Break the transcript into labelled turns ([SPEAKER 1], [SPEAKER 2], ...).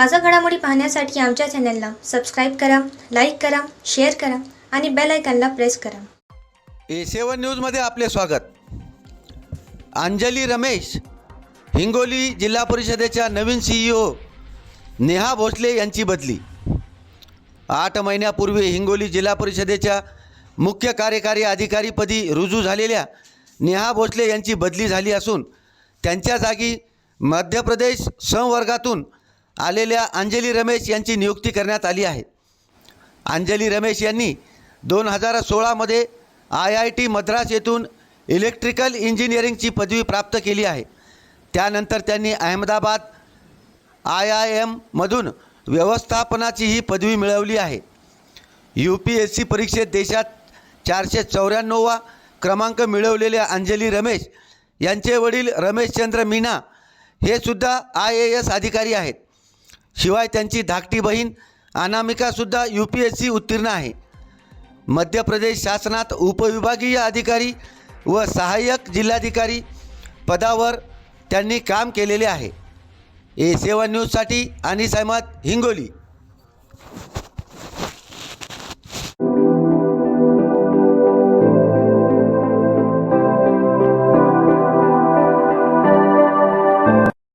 [SPEAKER 1] ताजा घडामोडी पाहण्यासाठी आमच्या चॅनलला सबस्क्राईब करा लाईक करा शेअर करा आणि बेल आयकॉनला प्रेस करा.
[SPEAKER 2] ए सेवन न्यूजमध्ये आपले स्वागत. अंजली रमेश हिंगोली जिल्हा परिषदेच्या नवीन C E O Neha Bhosale यांची बदली. आठ महिन्यापूर्वी हिंगोली जिल्हा परिषदेच्या मुख्य कार्यकारी अधिकारीपदी रुजू झालेल्या नेहा भोसले यांची बदली झाली असून त्यांच्या जागी मध्य प्रदेश संवर्गातून आलेल्या अंजली रमेश यांची नियुक्ती करण्यात आली आहे. अंजली रमेश यांनी दोन हजार सोळामध्ये आय आय टी मद्रास येथून इलेक्ट्रिकल इंजिनिअरिंगची पदवी प्राप्त केली आहे. त्यानंतर त्यांनी अहमदाबाद आय आय एममधून व्यवस्थापनाची ही पदवी मिळवली आहे. यू पी एस सी परीक्षेत देशात चारशे चौऱ्याण्णववा क्रमांक मिळवलेल्या अंजली रमेश यांचे वडील रमेशचंद्र मीना हे सुद्धा आय ए एस अधिकारी आहेत. शिवाय त्यांची धाकटी बहीण अनामिकासुद्धा यू पी एस सी उत्तीर्ण आहे. मध्य प्रदेश शासनात उपविभागीय अधिकारी व सहाय्यक जिल्हाधिकारी पदावर त्यांनी काम केलेले आहे. ए सेवन न्यूजसाठी अनिस अहमद हिंगोली.